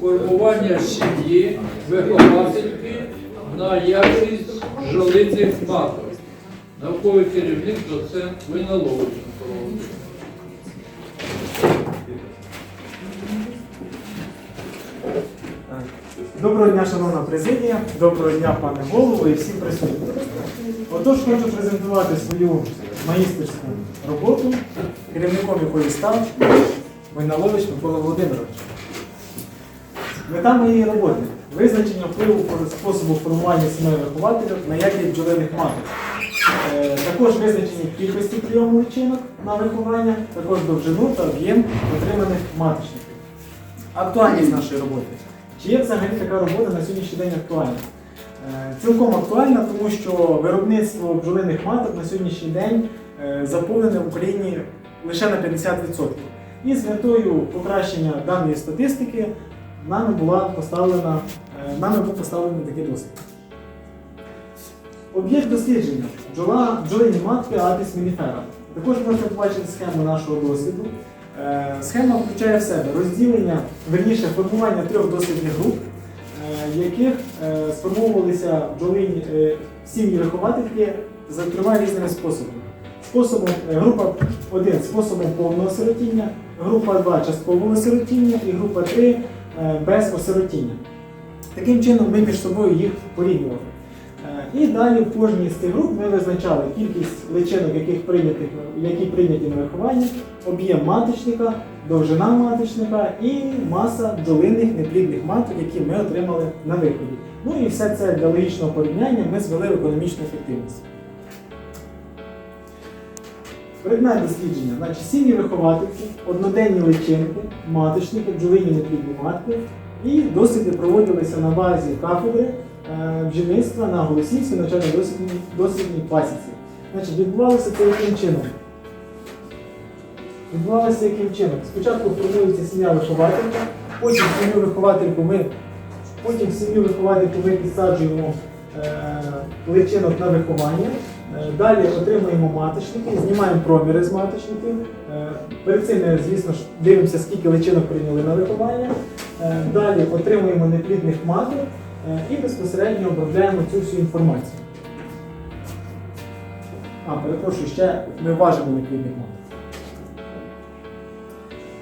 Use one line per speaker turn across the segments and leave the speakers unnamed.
формування сім'ї виховательки на якість жилицих маток. Науковий керівник доцент Войналович.
Доброго дня, шановна президія, доброго дня, пане голово і всім присутнім. Отож, хочу презентувати свою магістерську роботу, керівником якої став Войналович Микола Володимирович. Мета моєї роботи визначення впливу способу формування сімей вихователів на якість бджолиних маток. Е, Також визначення кількості прийому личинок на виховання, також довжину та об'єм отриманих маточників. Актуальність нашої роботи. Чи є взагалі така робота на сьогоднішній день актуальна? Е, Цілком актуальна, тому що виробництво бджолиних маток на сьогоднішній день е, заповнене в Україні лише на 50%. І з метою покращення даної статистики нами була поставлена, е, нами був поставлений такий досвід. Об'єкт дослідження бджола, бджолині матки Атис Мініфера. Також можна побачити схему нашого досвіду. Е, Схема включає в себе розділення, верніше формування трьох дослідних груп, е, в яких сформовувалися бджолині сім'ї виховательки за трьома різними способами. Способом, група 1 способом повного сиротіння, група 2 часткового сиротіння і група 3 е, без осиротіння. Таким чином ми між собою їх порівнювали. Е, І далі в кожній з цих груп ми визначали кількість личинок, яких прийнятих, які прийняті на виховання, об'єм маточника, довжина маточника і маса бджолиних неплідних маток, які ми отримали на виході. Ну і все це для логічного порівняння ми звели в економічну ефективність. Предмет дослідження, значить сім'ї виховательки, одноденні личинки, маточники, бджолині неплідні матки. І досліди проводилися на базі кафедри е, бджільництва на Голосівській навчально-дослідній дослідній пасіці. Значить, відбувалося це яким чином? Відбувалося яким чином? Спочатку формується сім'я вихователька, потім сім'ю виховательку ми, потім сім'ю виховательку ми підсаджуємо е, личинок на виховання. Е, Далі отримуємо маточники, знімаємо проміри з маточників. Е, Перед цим, звісно ж, дивимося, скільки личинок прийняли на виховання. Е, Далі отримуємо неплідних маток і безпосередньо обробляємо цю всю інформацію. А, перепрошую, ще ми важимо неплідних маток.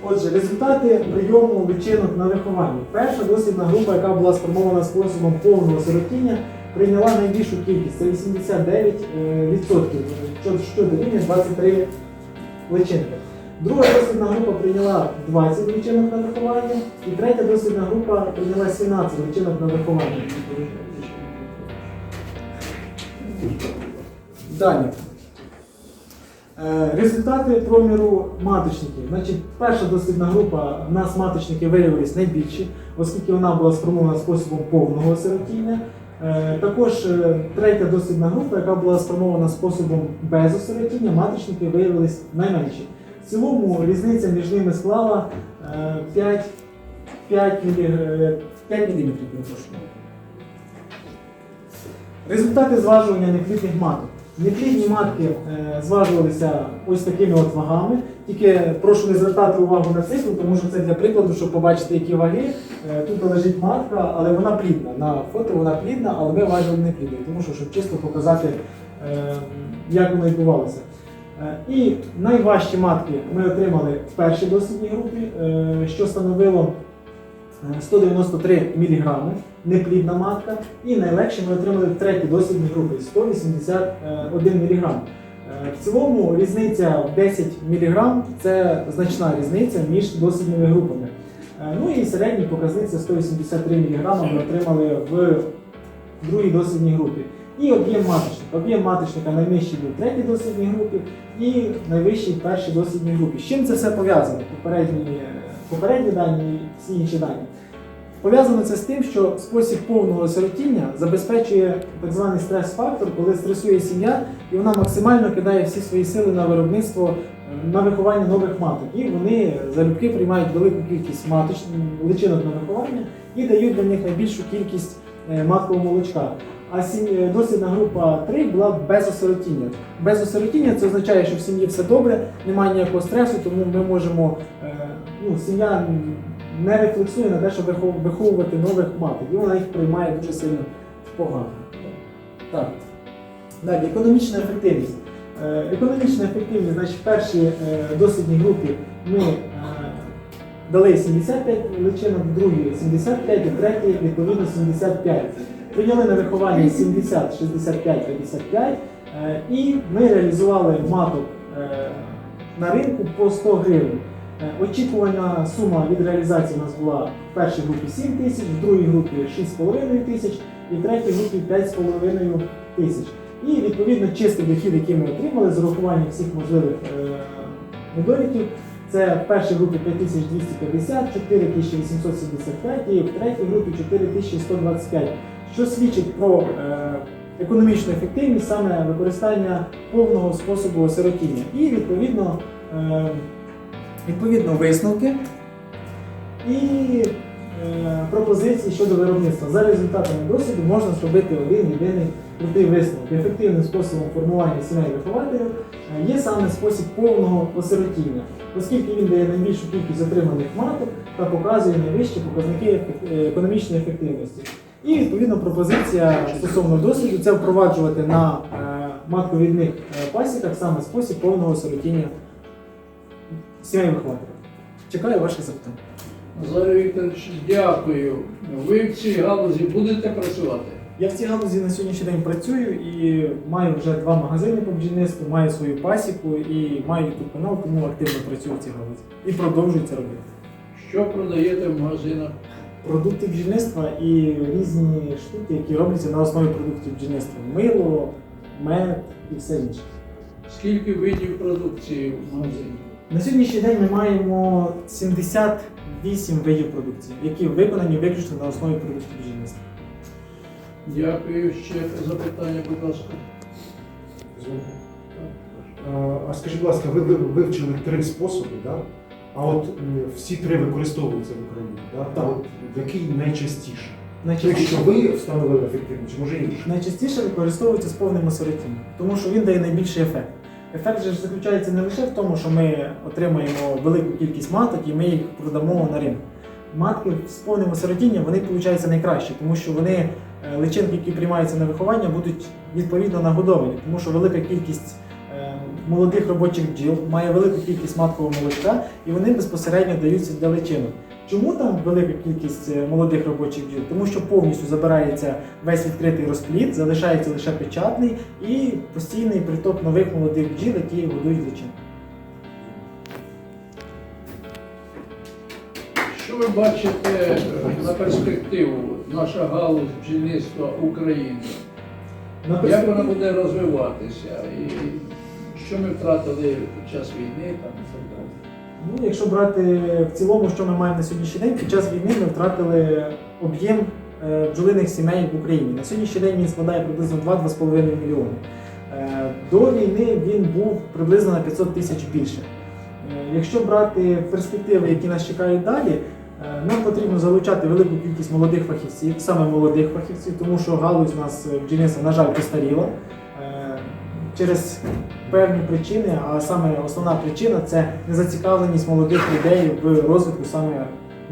Отже, результати прийому личинок на виховання. Перша дослідна група, яка була сформована способом повного сиротіння, прийняла найбільшу кількість це 89%, е, що, дорівнює 23 личинки. Друга дослідна група прийняла 20 личинок на виховання, і третя дослідна група прийняла 17 личинок на виховання. Далі. Е, Результати проміру маточників. Значить, перша дослідна група в нас маточники виявилися найбільші, оскільки вона була сформована способом повного осиротіння. Е, Також е, третя дослідна група, яка була сформована способом без осередження, маточники виявилися найменші. В цілому різниця між ними склала е, 5, 5, мілі, е, 5 мм. Результати зважування неплідних маток. Неплідні матки е, зважувалися ось такими от вагами. Тільки прошу не звертати увагу на цифру, тому що це для прикладу, щоб побачити, які ваги. Е, тут лежить матка, але вона плідна. На фото вона плідна, але ми важили не плідну, тому що щоб чисто показати, е, як воно відбувалося. І найважчі матки ми отримали в першій дослідній групі, що становило 193 мг, неплідна матка. І найлегше ми отримали в третій дослідній групі 181 мг. Е, В цілому різниця в 10 мг це значна різниця між дослідними групами. Е, Ну і середній показник це 183 мг ми отримали в другій дослідній групі. І об'єм маточника. Об'єм маточника найнижчий був в третій дослідній групі і найвищий в першій дослідній групі. З чим це все пов'язано? Попередні, попередні дані і всі інші дані. Пов'язано це з тим, що спосіб повного сиротіння забезпечує так званий стрес-фактор, коли стресує сім'я, і вона максимально кидає всі свої сили на виробництво, е, на виховання нових маток. І вони залюбки приймають велику кількість маточ, личинок на виховання і дають для них найбільшу кількість е, маткового молочка. А е, дослідна група 3 була без осиротіння. Без осиротіння це означає, що в сім'ї все добре, немає ніякого стресу, тому ми можемо, ну, сім'я не рефлексує на те, щоб виховувати нових маток, і вона їх приймає дуже сильно погано. Так. Далі, економічна ефективність. Е, Економічна ефективність, значить, в першій е, дослідній групі ми е, дали 75 личинок, в другій 75 і третій відповідно 75. Прийняли на виховання 70, 65, 55 е, і ми реалізували маток на ринку по 100 гривень. Е, Очікувана сума від реалізації у нас була в першій групі 7 тисяч, в другій групі 6,5 тисяч і в третій групі 5,5 тисяч. І відповідно чистий дохід, який ми отримали з урахуванням всіх можливих е, недоліків, це в першій групі 5250, 4875 і в третій групі 4125, що свідчить про е, економічну ефективність саме використання повного способу осиротіння. І відповідно, відповідно висновки і е, пропозиції щодо виробництва. За результатами досвіду можна зробити один єдиний крутий висновок. Ефективним способом формування сімей вихователів е, є саме спосіб повного осиротіння, оскільки він дає найбільшу кількість отриманих маток та показує найвищі показники е, економічної ефективності. І відповідно пропозиція стосовно досвіду це впроваджувати на е, матковідних пасіках саме спосіб повного осиротіння сімей вихователів. Чекаю ваших запитань.
Назарій Вікторович, дякую. Ви в цій галузі будете працювати?
Я в цій галузі на сьогоднішній день працюю і маю вже два магазини по бджільництву, маю свою пасіку і маю YouTube канал, тому активно працюю в цій галузі. І продовжую це робити.
Що продаєте в магазинах?
Продукти бджільництва і різні штуки, які робляться на основі продуктів бджільництва. Мило, мед і все інше.
Скільки видів продукції в магазині?
На сьогоднішній день ми маємо 78 видів продукції, які виконані виключно на основі продуктів бджільництва.
Дякую. Ще запитання, будь ласка.
А а скажіть, будь ласка, ви ви- вивчили три способи, да? а от всі три використовуються в Україні. Да?
Так.
От який найчастіше?
Найчастіше,
Якщо ви встановили ефективно, чи може інший?
найчастіше використовується з повним осиротінням, тому що він дає найбільший ефект. Ефект же заключається не лише в тому, що ми отримаємо велику кількість маток і ми їх продамо на ринку. Матки з повним осиротінням вони получаються найкраще, тому що вони е, личинки, які приймаються на виховання, будуть відповідно нагодовані, тому що велика кількість молодих робочих бджіл має велику кількість маткового молочка, і вони безпосередньо даються для личинок. Чому там велика кількість е, молодих робочих бджіл? Тому що повністю забирається весь відкритий розплід, залишається лише печатний і постійний приток нових молодих бджіл, які годують личинки.
Що ви бачите е, на перспективу наша галузь бджільництва України? Як вона буде розвиватися? І що ми втратили під час війни там, і так далі?
Ну, якщо брати в цілому, що ми маємо на сьогоднішній день, під час війни ми втратили об'єм е, бджолиних сімей в Україні. На сьогоднішній день він складає приблизно 2-2,5 мільйони. Е, До війни він був приблизно на 500 тисяч більше. Е, Якщо брати перспективи, які нас чекають далі, нам потрібно залучати велику кількість молодих фахівців, саме молодих фахівців, тому що галузь у нас бджільництва, на жаль, постаріла. Через певні причини, а саме основна причина це незацікавленість молодих людей в розвитку саме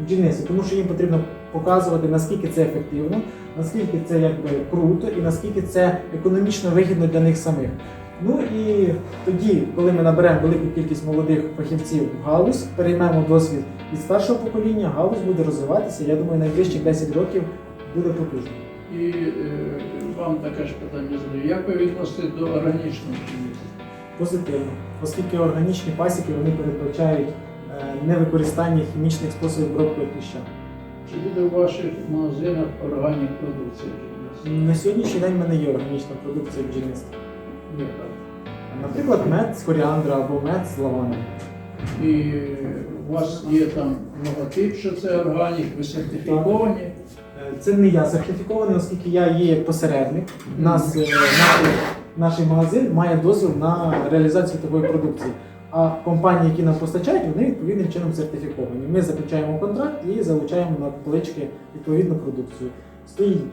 бджільництва, тому що їм потрібно показувати, наскільки це ефективно, наскільки це якби круто і наскільки це економічно вигідно для них самих. Ну і тоді, коли ми наберемо велику кількість молодих фахівців в галузь, переймемо досвід від старшого покоління, галузь буде розвиватися. Я думаю, найближчих 10 років буде потужно.
І е, вам таке ж питання задаю. Як ви відносите до органічного?
Позитивно, оскільки органічні пасіки вони передбачають е, невикористання хімічних способів обробки кліща.
Чи буде в ваших магазинах органік продукція бджільництва?
На сьогоднішній день в мене є органічна продукція бджільництва. Наприклад, мед з коріандра або мед з лаванди.
І у вас є там логотип, що це органік, ви сертифіковані.
Е, Це не я сертифікований, оскільки я є посередник. Нас, е, наш, магазин має дозвіл на реалізацію такої продукції. А компанії, які нам постачають, вони відповідним чином сертифіковані. Ми заключаємо контракт і залучаємо на полички відповідну продукцію. Стоїть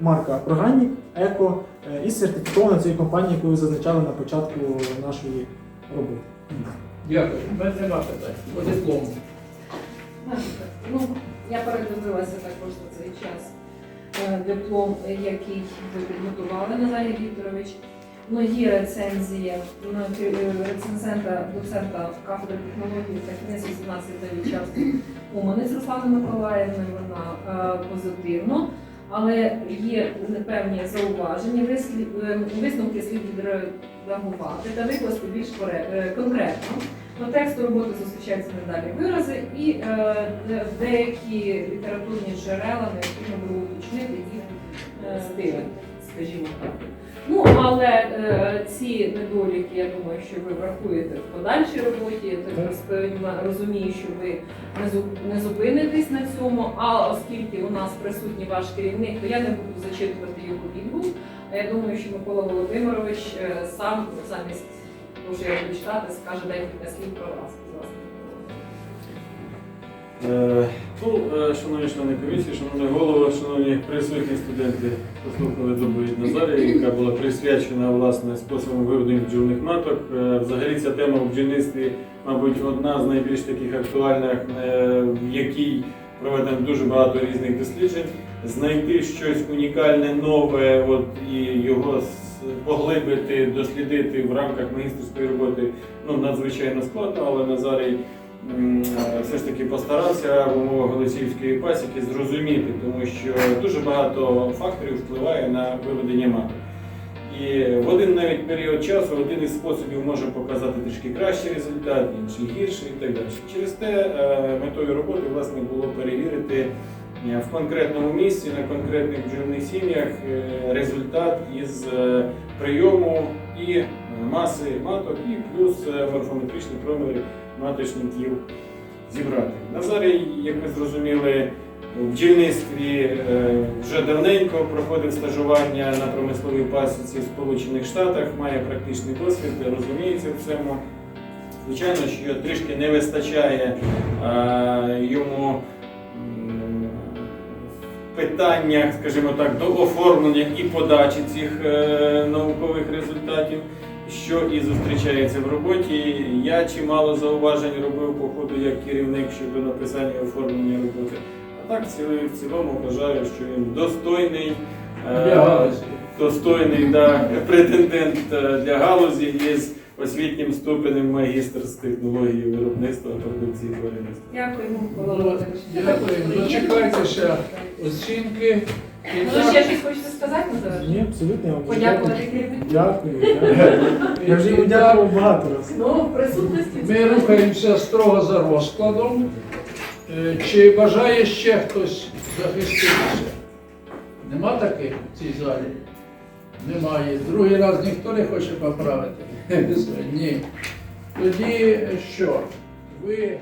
марка Органік, Еко е, і сертифікована цією компанією, яку ви зазначали на початку нашої роботи.
Дякую. Мене нема питань. По диплому.
Ну, я передивилася також за цей час е, диплом, який ви підготували, Назарій Вікторович. Ну, є рецензія рецензента, доцента кафедри технології та кінець 18 Давічавської Уманиць Руслани Миколаївни, вона е, позитивно, але є певні зауваження, е, висновки слід відредагувати та викласти більш е, конкретно. По тексту роботи зустрічаються недалі вирази, і деякі літературні джерела необхідно було уточнити їх стиль, скажімо так. Ну, але е, ці недоліки, я думаю, що ви врахуєте в подальшій роботі. Я розумію, що ви не зупинитесь на цьому. А оскільки у нас присутній ваш керівник, то я не буду зачитувати його відгук. А я думаю, що Микола Володимирович е, сам замість того, що я буду читати, скаже декілька слів про вас.
Е, Ну, е, шановні члени комісії, шановний голово, шановні присутні студенти, послухали доповідь Назарія, яка була присвячена власне способом виведення бджільних маток. Е, Взагалі ця тема в бджільництві, мабуть, одна з найбільш таких актуальних, в якій проведено дуже багато різних досліджень. Знайти щось унікальне, нове, от і його поглибити, дослідити в рамках магістерської роботи ну, надзвичайно складно, але Назарій все ж таки постарався в умовах Голосіївської пасіки зрозуміти, тому що дуже багато факторів впливає на виведення маток. І в один навіть період часу один із способів може показати трішки кращий результат, інший гірший і так далі. Через те е, метою роботи власне було перевірити е, в конкретному місці на конкретних бджільних сім'ях е, результат із прийому і маси маток, і плюс морфометричні проміри маточників зібрати. Назарій, як ви зрозуміли, в бджільництві е, вже давненько проходив стажування на промисловій пасіці в Сполучених Штатах, має практичний досвід, розуміється в цьому. Звичайно, що трішки не вистачає е, йому питаннях, скажімо так, до оформлення і подачі цих е, наукових результатів, що і зустрічається в роботі. Я чимало зауважень робив по ходу як керівник щодо написання і оформлення роботи. А так в цілому, вважаю, що він достойний. е, достойний да, претендент е, для галузі із освітнім ступенем магістр з технології виробництва продукції тваринництва.
Дякуємо, Микола
Ну,
Володимирович.
дякую. Дочекайтеся оцінки. І
Ну, ще щось хочете сказати на завершення?
Ні, абсолютно. я вам
Подякувати керівнику.
Дякую. дякую. Я вже йому дякував багато разів.
Ну, в присутності
Ми рухаємося строго за розкладом. Е, Чи бажає ще хтось захиститися? Нема таких в цій залі? Немає. Другий раз ніхто не хоче поправити. Ні. Тоді що? Ви